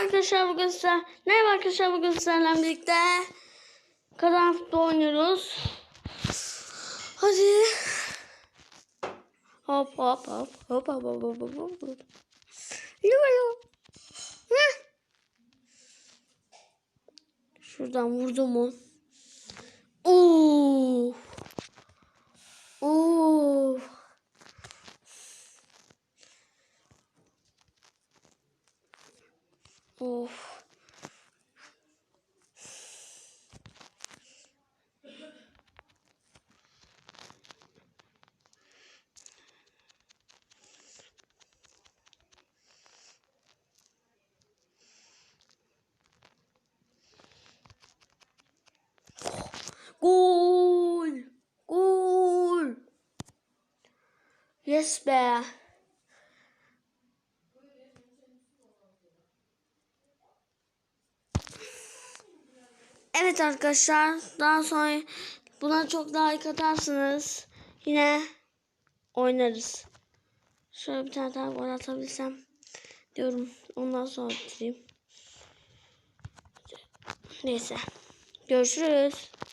arkadaşlar bugün sizler Merhaba arkadaşlar bugün sizlerle birlikte Kazan futbol oynuyoruz Hadi Hop hop hop hop hop hop hop hop hop hop Yuvarlı. Şuradan vurdu mu? Of. Gol! Yes be. Evet arkadaşlar daha sonra buna çok daha like atarsınız. Yine oynarız. Şöyle bir tane daha gol atabilsem diyorum. Ondan sonra bitireyim. Neyse. Görüşürüz.